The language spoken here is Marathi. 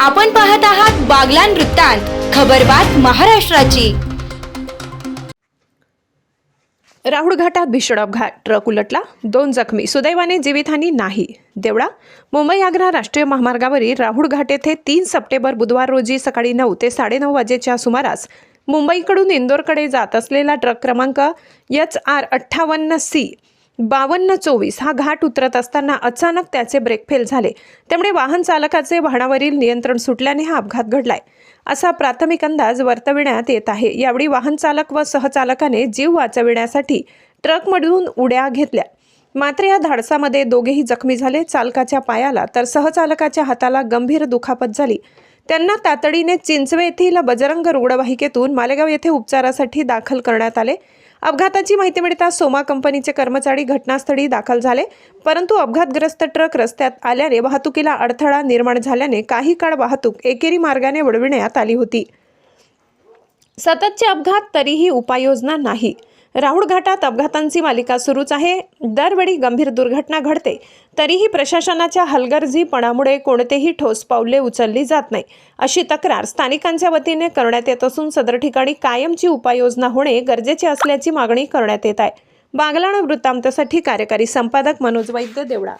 आपण पाहत आहात बागलान वृत्तांत खबरबात महाराष्ट्राची. राहुळ घाटात भीषण अपघात. ट्रक उलटला. दोन जखमी. सुदैवाने जीवितहानी नाही. देवळा मुंबई आग्रा राष्ट्रीय महामार्गावरील राहुळ घाट येथे तीन सप्टेंबर बुधवार रोजी सकाळी नऊ ते साडेनऊ वाजेच्या सुमारास मुंबईकडून इंदोरकडे जात असलेला ट्रक क्रमांक एच आर अठ्ठावन्न सी बावन्न चोवीस हा घाट उतरत असताना अचानक त्याचे ब्रेक फेल झाले. त्यामुळे वाहन चालकाचे वाहनावरील नियंत्रण सुटल्याने हा अपघात घडलाय. असा प्राथमिक अंदाज वर्तविण्यात येत आहे. यावेळी वाहन चालक व सहचालकाने जीव वाचविण्यासाठी ट्रकमधून उड्या घेतल्या. मात्र या धाडसामध्ये दोघेही जखमी झाले. चालकाच्या पायाला तर सहचालकाच्या हाताला गंभीर दुखापत झाली. त्यांना तातडीने चिंचवे येथील बजरंग रुग्णवाहिकेतून मालेगाव येथे उपचारासाठी दाखल करण्यात आले. अपघाताची माहिती मिळताच सोमा कंपनीचे कर्मचारी घटनास्थळी दाखल झाले. परंतु अपघातग्रस्त ट्रक रस्त्यात आल्याने वाहतुकीला अडथळा निर्माण झाल्याने काही काळ वाहतूक एकेरी मार्गाने वळविण्यात आली होती. सततचे अपघात तरीही उपाययोजना नाही. राहुल घाटात अपघातांची मालिका सुरूच आहे. दरवेळी गंभीर दुर्घटना घडते. तरीही प्रशासनाच्या हलगर्जीपणामुळे कोणतेही ठोस पावले उचलली जात नाही. अशी तक्रार स्थानिकांच्या वतीने करण्यात येत असून सदर ठिकाणी कायमची उपाययोजना होणे गरजेचे असल्याची मागणी करण्यात येत आहे. बांगलाणा वृत्तांतासाठी कार्यकारी संपादक मनोज वैद्य देवडा